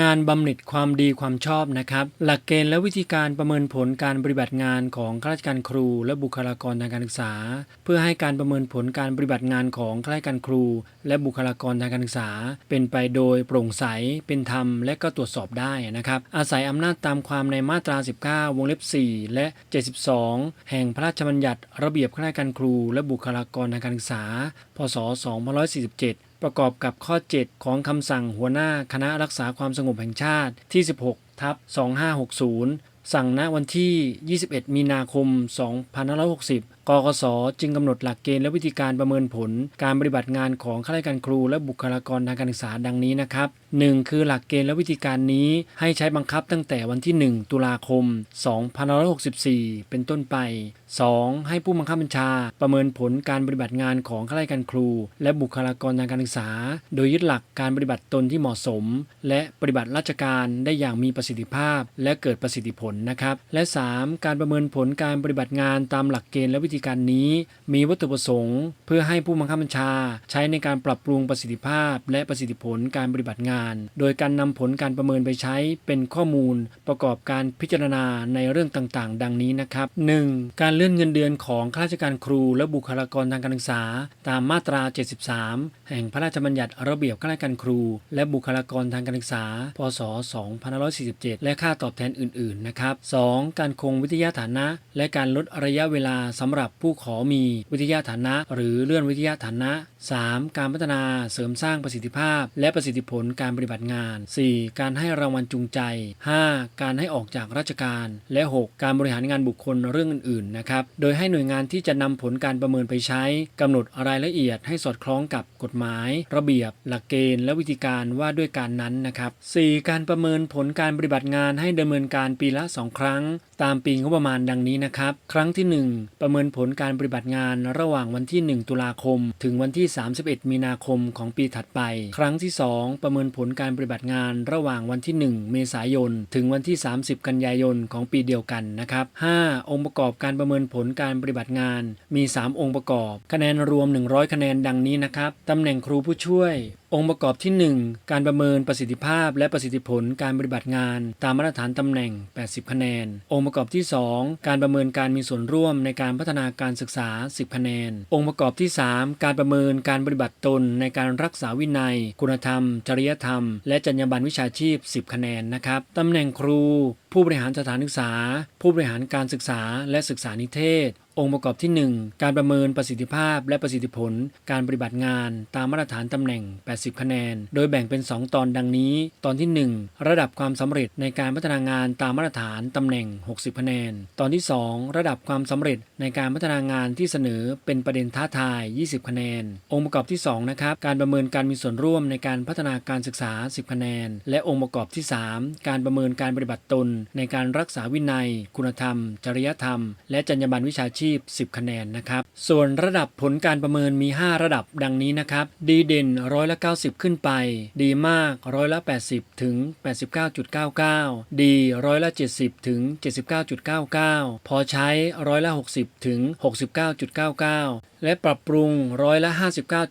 งานบำเหน็จความดีความชอบนะครับ หลักเกณฑ์และวิธีการประเมินผลการปฏิบัติงานของข้าราชการครู และบุคลากรทางการศึกษา เพื่อให้การประเมินผลการปฏิบัติงานของข้าราชการครู และบุคลากรทางการศึกษา เป็นไปโดยโปร่งใสเป็นธรรม และก็ตรวจสอบได้นะครับ อาศัยอำนาจตามความในมาตรา 19 วงเล็บ 4 และ 72 แห่งพระราชบัญญัติ ระเบียบข้าราชการครู และบุคลากรทางการศึกษา พศ 2547 ประกอบกับข้อ 7 ของคำสั่งหัวหน้าคณะรักษาความสงบแห่งชาติที่ 16 ทับ 2560สั่งณวันที่ 21 มีนาคม 2560 กกศจึงกำหนดหลักเกณฑ์และวิธีการประเมินผล การปฏิบัติงานของข้าราชการครูและบุคลากรทางการศึกษาดังนี้นะครับ 1. คือหลักเกณฑ์และวิธีการนี้ให้ใช้บังคับตั้งแต่วันที่ 1 ตุลาคม 2564 เป็นต้นไป 2. ให้ผู้บังคับบัญชาประเมินผลการปฏิบัติงานของข้าราชการครู และบุคลากรทางการศึกษา โดยยึดหลักการปฏิบัติตนที่เหมาะสม และปฏิบัติราชการได้อย่างมีประสิทธิภาพ และเกิดประสิทธิผลนะครับ และ 3. การประเมินผลการปฏิบัติงานตามหลักเกณฑ์และวิธีการนี้ มีวัตถุประสงค์ เพื่อให้ผู้บังคับบัญชา ใช้ในการปรับปรุงประสิทธิภาพ และประสิทธิผลการปฏิบัติงานโดยการนำผลการประเมินไปใช้เป็นข้อมูลประกอบการพิจารณาในเรื่องต่างๆ ดังนี้นะครับ 1. การเลื่อนเงินเดือนของข้าราชการครูและบุคลากรทางการศึกษา ตามมาตรา 73 แห่งพระราชบัญญัติระเบียบข้าราชการครู และบุคลากรทางการศึกษา พศ 2547 และค่าตอบแทนอื่น ๆ นะครับ 2. การคงวิทยาฐานะ และการลดระยะเวลาสำหรับผู้ขอมีวิทยาฐานะ หรือเลื่อนวิทยาฐานะ 3. การพัฒนาเสริมสร้างประสิทธิภาพ และประสิทธิผลการการปฏิบัติงาน 4. การให้รางวัลจูงใจ 5. การให้ออกจากราชการ และ 6. การบริหารงานบุคคลเรื่องอื่นๆนะครับ โดยให้หน่วยงานที่จะนำผลการประเมินไปใช้กำหนดรายละเอียดให้สอดคล้องกับกฎหมาย ระเบียบ หลักเกณฑ์ และวิธีการว่าด้วยการนั้นนะครับ 4. การประเมินผลการปฏิบัติงานให้ดำเนินการปีละ 2 ครั้ง ตามปีงบประมาณดังนี้นะครับ ครั้งที่ 1 ประเมินผลการปฏิบัติงานระหว่างวันที่ 1 ตุลาคม ถึงวันที่ 31 มีนาคมของปีถัดไป ครั้งที่ 2 ประเมินผลลการปฏิบัติงานระหว่างวันที่ 1 เมษายน ถึงวันที่ 30 กันยายนของปีเดียวกันนะครับ 5. องค์ประกอบการประเมินผลการปฏิบัติงานมี 3 องค์ประกอบ คะแนนรวม 100 คะแนนดังนี้นะครับตำแหน่งครูผู้ช่วย องค์ประกอบที่ 1 การประเมินประสิทธิภาพ และประสิทธิผลการปฏิบัติงาน ตามมาตรฐานตำแหน่ง 80 คะแนน องค์ประกอบที่ 2 การประเมินการมีส่วนร่วมในการพัฒนาการศึกษา 10 คะแนน องค์ประกอบที่ 3 การประเมินการปฏิบัติตนในการรักษาวินัย คุณธรรม จริยธรรม และจรรยาบรรณวิชาชีพ 10 คะแนนนะครับตำแหน่งครู ผู้บริหารสถานศึกษา ผู้บริหารการศึกษา และศึกษานิเทศ องค์ประกอบที่ 1 การประเมินประสิทธิภาพและประสิทธิผล การปฏิบัติงานตามมาตรฐานตำแหน่ง 80 คะแนน โดยแบ่งเป็น 2 ตอนดังนี้ ตอนที่ 1 ระดับความสำเร็จในการพัฒนางานตามมาตรฐานตำแหน่ง 60 คะแนน ตอนที่ 2 ระดับความสำเร็จในการพัฒนางานที่เสนอเป็นประเด็นท้าทาย 20 คะแนน องค์ประกอบที่2นะครับการประเมินการมีส่วนร่วมในการพัฒนาการศึกษา 10 คะแนน และองค์ประกอบที่ 3 การประเมินการปฏิบัติตน ในการรักษาวินัย คุณธรรม จริยธรรม และจรรยาบรรณวิชาชีพ10 คะแนนนะครับ ส่วนระดับผลการประเมินมี 5 ระดับดังนี้นะครับ ดีเด่นร้อยละ90 ขึ้นไป ดีมากร้อยละ80 ถึง 89.99 ดีร้อยละ70 ถึง 79.99 พอใช้ร้อยละ60 ถึง 69.99และปรับปรุงร้อยละ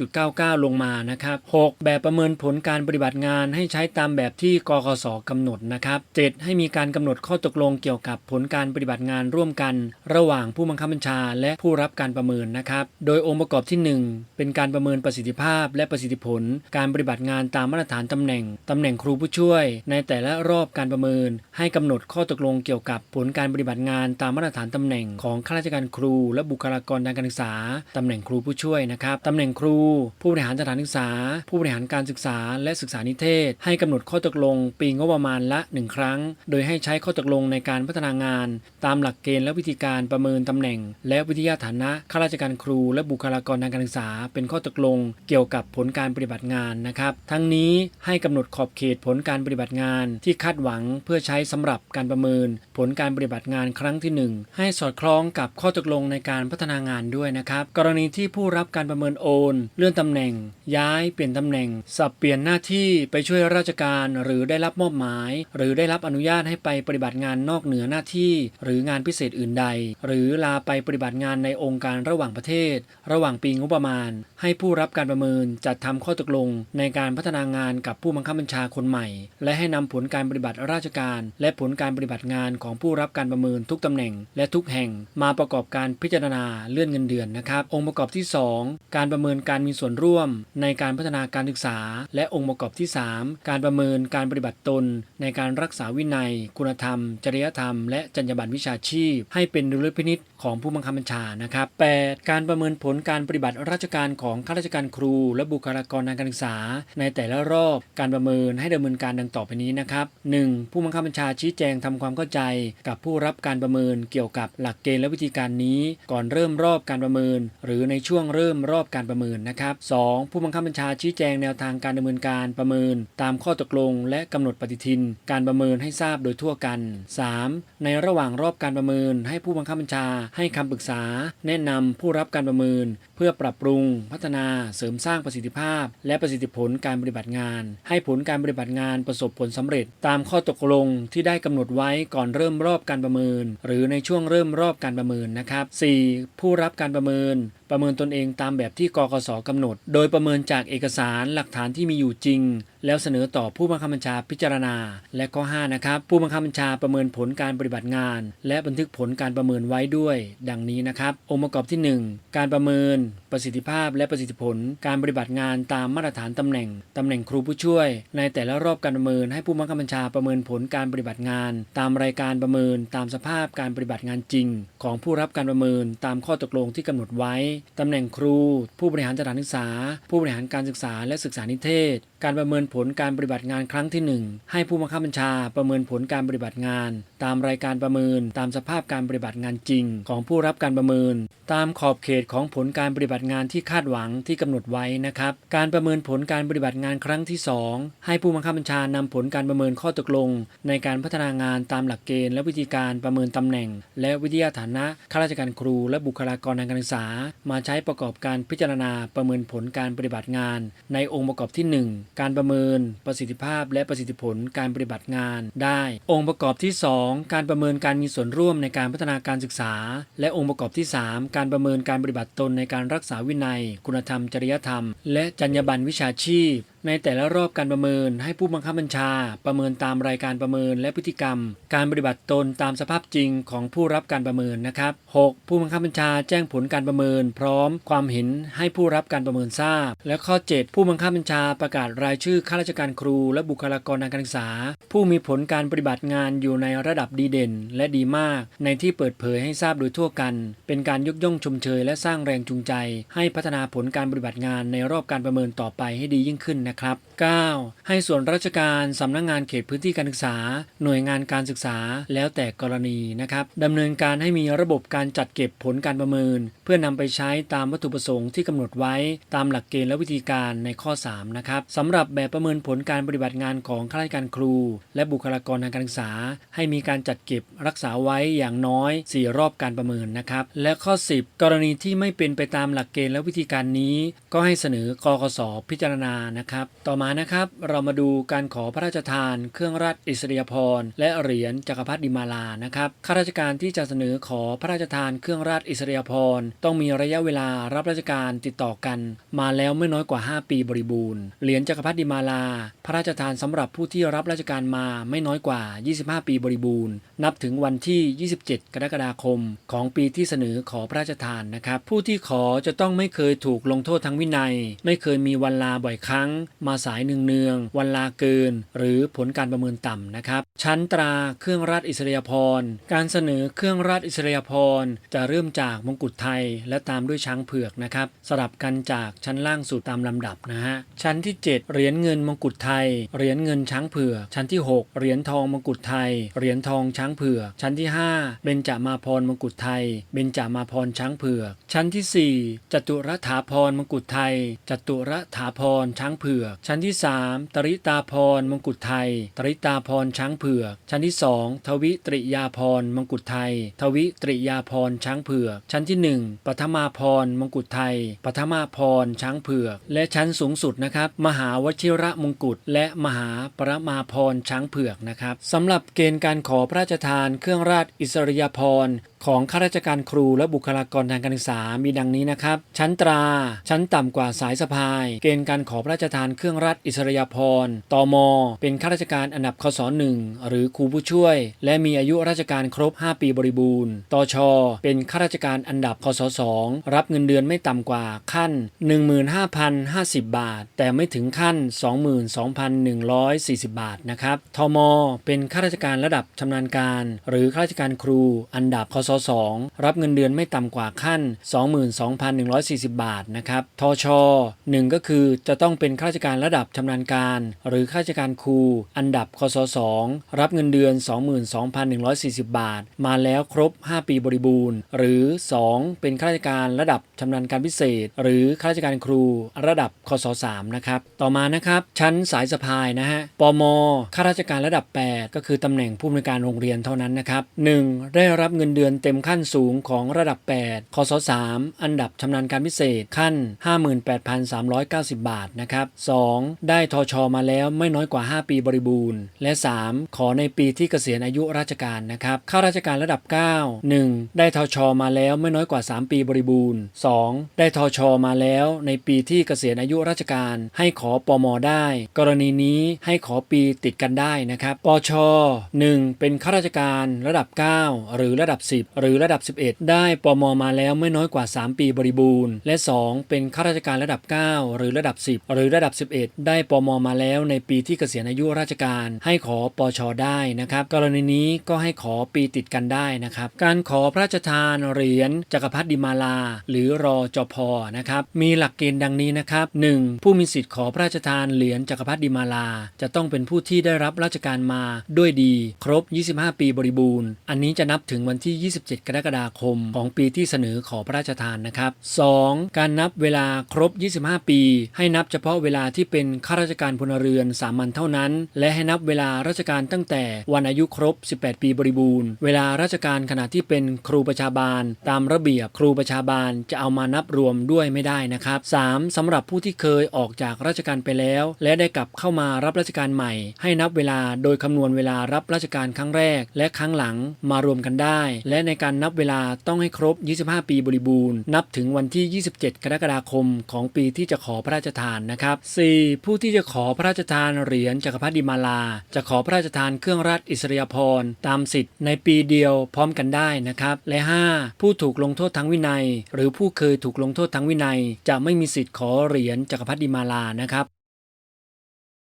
59.99 ลงมานะครับ 6. แบบประเมินผลการปฏิบัติงานให้ใช้ตามแบบที่กกสกำหนดนะครับ 7. ให้มีการกำหนดข้อตกลงเกี่ยวกับผลการปฏิบัติงานร่วมกัน ระหว่างผู้บังคับบัญชาและผู้รับการประเมินนะครับ โดยองค์ประกอบที่ 1 เป็นการประเมินประสิทธิภาพ และประสิทธิผล การปฏิบัติงานตามมาตรฐานตำแหน่งตำแหน่งครูผู้ช่วย ในแต่ละรอบการประเมิน ให้กำหนดข้อตกลงเกี่ยวกับผลการปฏิบัติงานตามมาตรฐานตำแหน่งของข้าราชการครู และบุคลากรทางการศึกษาตำแหน่งครูผู้ช่วยนะครับตำแหน่งครู ผู้บริหารสถานศึกษา ผู้บริหารการศึกษา และศึกษานิเทศ ให้กำหนดข้อตกลง ปีงบประมาณละ 1 ครั้ง โดยให้ใช้ข้อตกลงในการพัฒนางาน ตามหลักเกณฑ์และวิธีการประเมินตำแหน่งและวิทยาฐานะข้าราชการครู และบุคลากรทางการศึกษา เป็นข้อตกลงเกี่ยวกับผลการปฏิบัติงานนะครับ ทั้งนี้ให้กำหนดขอบเขตผลการปฏิบัติงานที่คาดหวังเพื่อใช้สำหรับการประเมิน ผลการปฏิบัติงานครั้งที่ 1 ให้สอดคล้องกับข้อตกลงในการพัฒนางานด้วยนะครับ กรรณีที่ผู้รับการประเมินโอน เลื่อนตำแหน่ง ย้ายเปลี่ยนตำแหน่ง สับเปลี่ยนหน้าที่ไปช่วยราชการหรือได้รับมอบหมาย หรือได้รับอนุญาตให้ไปปฏิบัติงานนอกเหนือหน้าที่ หรืองานพิเศษอื่นใด หรือลาไปปฏิบัติงานในองค์การระหว่างประเทศ ระหว่างปีงบประมาณ ให้ผู้รับการประเมินจัดทำข้อตกลง ในการพัฒนางานกับผู้บังคับบัญชาคนใหม่ และให้นำผลการปฏิบัติราชการ และผลการปฏิบัติงานของผู้รับการประเมินทุกตำแหน่ง และทุกแห่ง มาประกอบการพิจารณาเลื่อนเงินเดือนนะครับ องค์ประกอบที่ 2 การประเมินการมีส่วนร่วม ในการพัฒนาการศึกษา และองค์ประกอบที่ 3 การประเมินการปฏิบัติตน ในการรักษาวินัย คุณธรรม จริยธรรม และจรรยาบรรณวิชาชีพ ให้เป็นดุลยพินิษของผูู้้บังคับบัญชานะครับ 8. การประเมินผลการปฏิบัติราชการของข้าราชการครู และบุคลากรทางการศึกษา ในแต่ละรอบการประเมินให้ดำเนินการดังต่อไปนี้นะครับ 1. ผู้บังคับบัญชาชี้แจงทำความเข้าใจกับผู้รับการประเมินเกี่ยวกับหลักเกณฑ์และวิธีการนี้ ก่อนเริ่มรอบการประเมิน หรือในช่วงเริ่มรอบการประเมินนะครับ 2. ผู้บังคับบัญชาชี้แจงแนวทางการดำเนินการประเมิน ตามข้อตกลง และกำหนดปฏิทิน การประเมินให้ทราบโดยทั่วกัน 3. ในระหว่างรอบการประเมินให้ผู้บังคับบัญชาให้คคำปรึกษา แนะนำผู้รับการประเมิน เพื่อปรับปรุง พัฒนาเสริมสร้างประสิทธิภาพ และประสิทธิผลการปฏิบัติงาน ให้ผลการปฏิบัติงานประสบผลสำเร็จ ตามข้อตกลงที่ได้กำหนดไว้ก่อนเริ่มรอบการประเมิน หรือในช่วงเริ่มรอบการประเมินนะครับ 4. ผู้รับการประเมิน ประเมินตนเองตามแบบที่กกสกำหนด โดยประเมินจากเอกสารหลักฐานที่มีอยู่จริง แล้วเสนอต่อผู้บังคับบัญชาพิจารณา และข้อ5นะครับผู้บังคับบัญชาประเมินผลการปฏิบัติงาน และบันทึกผลการประเมินไว้ด้วย ดังนี้นะครับ องค์ประกอบที่ 1 การประเมิน ประสิทธิภาพ และประสิทธิผล การปฏิบัติงานตามมาตรฐานตำแหน่งตำแหน่งครูผู้ช่วย ในแต่ละรอบการประเมินให้ผู้บังคับบัญชาประเมินผลการปฏิบัติงาน ตามรายการประเมิน ตามสภาพการปฏิบัติงานจริง ของผู้รับการประเมินตามข้อตกลงที่กำหนดไว้ตำแหน่งครู ผู้บริหารสถานศึกษา ผู้บริหารการศึกษาและศึกษานิเทศ การประเมินผลการปฏิบัติงานครั้งที่ 1 ให้ผู้บังคับบัญชาประเมินผลการปฏิบัติงาน ตามรายการประเมิน ตามสภาพการปฏิบัติงานจริง ของผู้รับการประเมิน ตามขอบเขตของผลการปฏิบัติงานที่คาดหวังที่กำหนดไว้นะครับ การประเมินผลการปฏิบัติงานครั้งที่ 2 ให้ผู้บังคับบัญชานำผลการประเมินข้อตกลง ในการพัฒนางานตามหลักเกณฑ์และวิธีการประเมินตำแหน่ง และวิทยาฐานะข้าราชการครู และบุคลากรทางการศึกษามาใช้ประกอบการพิจารณาประเมินผลการปฏิบัติงาน ในองค์ประกอบที่ 1 การประเมินประสิทธิภาพและประสิทธิผลการปฏิบัติงาน ได้ องค์ประกอบที่ 2 การประเมินการมีส่วนร่วมในการพัฒนาการศึกษา และองค์ประกอบที่ 3 การประเมินการปฏิบัติตนในการรักษาวินัย คุณธรรม จริยธรรม และจรรยาบรรณวิชาชีพในแต่ละรอบการประเมินให้ผู้บังคับบัญชา ประเมินตามรายการประเมินและพฤติกรรม การปฏิบัติตนตามสภาพจริงของผู้รับการประเมินนะครับ 6. ผู้บังคับบัญชาแจ้งผลการประเมิน พร้อมความเห็นให้ผู้รับการประเมินทราบ และข้อ 7 ผู้บังคับบัญชาประกาศรายชื่อข้าราชการครู และบุคลากรทางการศึกษา ผู้มีผลการปฏิบัติงานอยู่ในระดับดีเด่น และดีมาก ในที่เปิดเผยให้ทราบโดยทั่วกัน เป็นการยกย่องชมเชย และสร้างแรงจูงใจ ให้พัฒนาผลการปฏิบัติงานในรอบการประเมินต่อไปให้ดียิ่งขึ้นนะครับ 9. ให้ส่วนราชการสำนักงงานเขตพื้นที่การศึกษา หน่วยงานการศึกษาแล้วแต่กรณีนะครับดำเนินการให้มีระบบการจัดเก็บผลการประเมิน เพื่อนำไปใช้ตามวัตถุประสงค์ที่กำหนดไว้ตามหลักเกณฑ์และวิธีการในข้อ 3 นะครับสำหรับแบบประเมินผลการปฏิบัติงานของข้าราชการครู และบุคลากรทางการศึกษา ให้มีการจัดเก็บรักษาไว้อย่างน้อย 4 รอบการประเมินนะครับ และข้อ 10 กรณีที่ไม่เป็นไปตามหลักเกณฑ์และวิธีการนี้ ก็ให้เสนอกกสพิจารณานะครับต่อมานะครับเรามาดูการขอพระราชทาน เครื่องราชอิสริยภรณ์และเหรียญจักรพรรดิมาลานะครับข้าราชการที่จะเสนอขอพระราชทานเครื่องราชอิสริยภรณ์ต้องมีระยะเวลารับราชการติดต่อกัน มาแล้วไม่น้อยกว่า 5 ปีบริบูรณ์เหรียญจักรพรรดิมาลา พระราชทานสำหรับผู้ที่รับราชการมาไม่น้อยกว่า 25 ปีบริบูรณ์ นับถึงวันที่ 27 กรกฎาคม ของปีที่เสนอขอพระราชทานนะครับ ผู้ที่ขอจะต้องไม่เคยถูกลงโทษทางวินัย ไม่เคยมีวันลาบ่อยครั้งมาสายเนืองๆวันลาเกิน หรือผลการประเมินต่ำนะครับ ชั้นตราเครื่องราชอิสริยาภรณ์การเสนอเครื่องราชอิสริยาภรณ์จะเริ่มจากมงกุฎไทย และตามด้วยช้างเผือกนะครับสลับกันจากชั้นล่างสู่ตามลำดับนะฮะชั้นที่ 7 เหรียญเงินมงกุฎไทย เหรียญเงินช้างเผือกชั้นที่ 6 เหรียญทองมงกุฎไทย เหรียญทองช้างเผือกชั้นที่ 5 เบญจมาพรมงกุฎไทย เบญจมาพรช้างเผือกชั้นที่ 4 จตุรถาพรมงกุฎไทย จตุรถาพรช้างเผือกผือก ชั้นที่ 3 ตริตาพรมงกุฎไทย ตริตาพรช้างเผือก ชั้นที่ 2 ทวิตริยาพรมงกุฎไทย ทวิตริยาพรช้างเผือก ชั้นที่ 1ปฐมาพรมงกุฎไทยปฐมาพรช้างเผือก และชั้นสูงสุดนะครับ มหาวชิระมงกุฎและมหาปรมาพรช้างเผือกนะครับสำหรับเกณฑ์การขอพระราชทานเครื่องราชอิสริยาภรณ์ของข้าราชการครูและบุคลากรทางการศึกษามีดังนี้นะครับ ชั้นตรา ชั้นต่ำกว่าสายสะพาย เกณฑ์การขอพระราชทานเครื่องราชอิสริยาภรณ์ตม เป็นข้าราชการอันดับคศหนึ่งหรือครูผู้ช่วย และมีอายุราชการครบ 5 ปีบริบูรณ์ ตช เป็นข้าราชการอันดับคศสองรับเงินเดือนไม่ต่ำกว่าขั้น 15,050 บาท แต่ไม่ถึงขั้น 22,140 บาทนะครับ ทม เป็นข้าราชการระดับชำนาญการ หรือข้าราชการครูอันดับคศสองรับเงินเดือนไม่ต่ำกว่าขั้น 22,140 บาทนะครับ ทชหนึ่งก็คือจะต้องเป็นข้าราชการระดับชำนาญการ หรือข้าราชการครู อันดับคศสองรับเงินเดือน 22,140 บาท มาแล้วครบ 5 ปีบริบูรณ์ หรือ 2 เป็นข้าราชการระดับชำนาญการพิเศษ หรือข้าราชการครู ระดับคศ3นะครับต่อมานะครับ ชั้นสายสะพายนะฮะปมข้าราชการระดับ 8 ก็คือตำแหน่งผู้อำนวยการโรงเรียนเท่านั้นนะครับ 1. ได้รับเงินเดือนเต็มขั้นสูงของระดับ 8 คศ3อันดับชำนาญการพิเศษขั้น 58,390 บาทนะครับ 2. ได้ทชมาแล้วไม่น้อยกว่า 5 ปีบริบูรณ์ และ 3. ขอในปีที่เกษียณอายุราชการนะครับข้าราชการระดับ 9 1. ได้ทชมาแล้วไม่น้อยกว่า 3 ปีบริบูรณ์ 2. ได้ทชมาแล้วในปีที่เกษียณอายุราชการ ให้ขอปมได้ กรณีนี้ให้ขอปีติดกันได้นะครับปช 1. เป็นข้าราชการระดับ 9 หรือระดับ 10 หรือระดับ 11 ได้ปมมาแล้วไม่น้อยกว่า 3 ปีบริบูรณ์ และ 2. เป็นข้าราชการระดับ 9 หรือระดับ 10 หรือระดับ11ได้ปมมาแล้วในปีที่เกษียณอายุราชการ ให้ขอปชได้นะครับ กรณีนี้ก็ให้ขอปีติดกันได้นะครับ การขอพระราชทานเหรียญจักรพรรดิมาลา หรือรอจพนะครับ มีหลักเกณฑ์ดังนี้นะครับ 1. ผู้มีสิทธิ์ขอพระราชทานเหรียญจักรพรรดิมาลา จะต้องเป็นผู้ที่ได้รับราชการมาด้วยดี ครบ 25 ปีบริบูรณ์ อันนี้จะนับถึงวันที่ 27 กรกฎาคม ของปีที่เสนอขอพระราชทานนะครับ 2. การนับเวลาครบ 25 ปี ให้นับเฉพาะเวลาที่เป็นข้าราชการพลเรือนสามัญเท่านั้น และให้นับเวลาราชการตั้งแต่วันอายุครบ 18 ปีบริบูรณ์ เวลาราชการขณะที่เป็นครูประชาบาล ตามระเบียบครูประชาบาลจะเอามานับรวมด้วยไม่ได้นะครับ 3. สำหรับผู้ที่เคยออกจากราชการไปแล้ว และได้กลับเข้ามารับราชการใหม่ ให้นับเวลาโดยคำนวณเวลารับราชการครั้งแรก และครั้งหลังมารวมกันได้ และในการนับเวลาต้องให้ครบ 25 ปีบริบูรณ์ นับถึงวันที่ 27 กรกฎาคมของปีที่จะขอพระราชทานนะครับ 4. ผู้ที่จะขอพระราชทานเหรียญจักรพรรดิมาลา จะขอพระราชทานเครื่องราชอิสริยภรณ์ตามสิทธิ์ในปีเดียวพร้อมกันได้นะครับ และ 5. ผู้ถูกลงโทษทางวินัย หรือผู้เคยถูกลงโทษทางวินัย จะไม่มีสิทธิ์ขอเหรียญจักรพรรดิมาลานะครับ